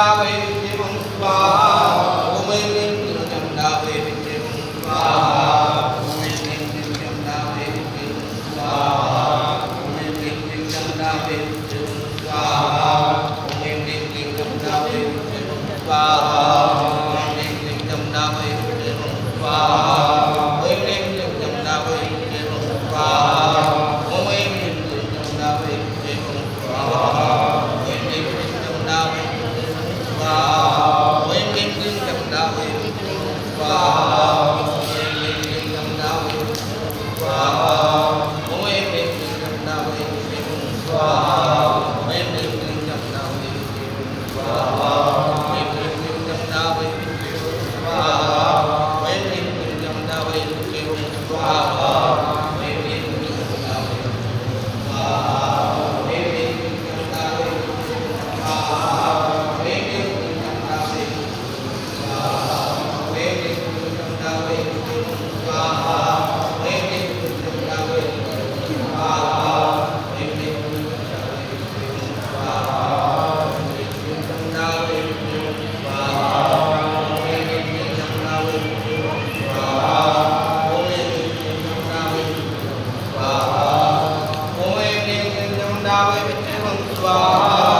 Yahweh পেলেন আমার এই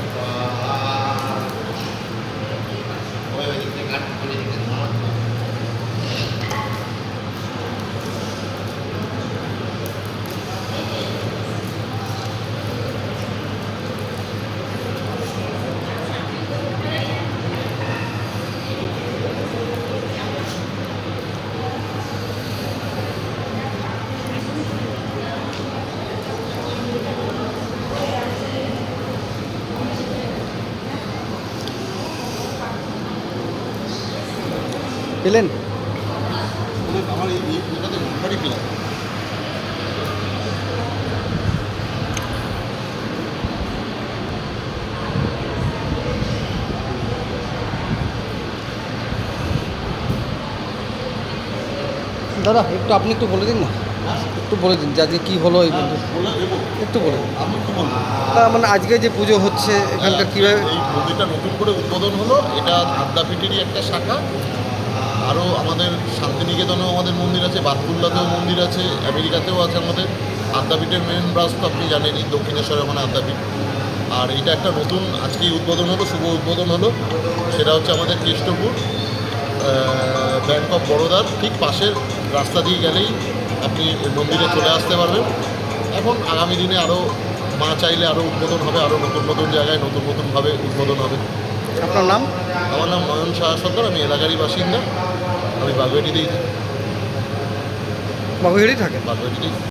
পেলাম দাদা, একটু আপনি একটু বলে দিন না। একটু বলে দিন, যে আজকে কী হলো এই একটু বলে দিন। কি মানে আজকে যে পুজো হচ্ছে, এখানকার কীভাবে এই নতুন করে উদ্বোধন হলো, এটা আদ্যাপীঠেরই একটা শাখা। আরও আমাদের শান্তিনিকেতনেও আমাদের মন্দির আছে, বাতকুল্লাতেও মন্দির আছে, আমেরিকাতেও আছে আমাদের। আদ্যাপীঠের মেন ব্রাঞ্চ তো আপনি জানেনই, দক্ষিণেশ্বরে মানে আদ্যাপীঠ। আর এটা একটা নতুন আজকেই উদ্বোধন হলো, শুভ উদ্বোধন হলো, সেটা হচ্ছে আমাদের কেষ্টপুর ব্যাংক অফ বরোদার ঠিক পাশের রাস্তা দিয়ে গেলেই আপনি মন্দিরে চলে আসতে পারবেন। এখন আগামী দিনে আরও মা চাইলে আরও উদ্বোধন হবে, আরও নতুন নতুন জায়গায় নতুন নতুনভাবে উদ্বোধন হবে। আপনার নাম? আমার নাম নয়ন সাহা সরকার আমি এলাকারই বাসিন্দা। আমি বাগুয়াটিতেই থাকি। বাগুয়াটি থাকেন? বাগুয়াটিতেই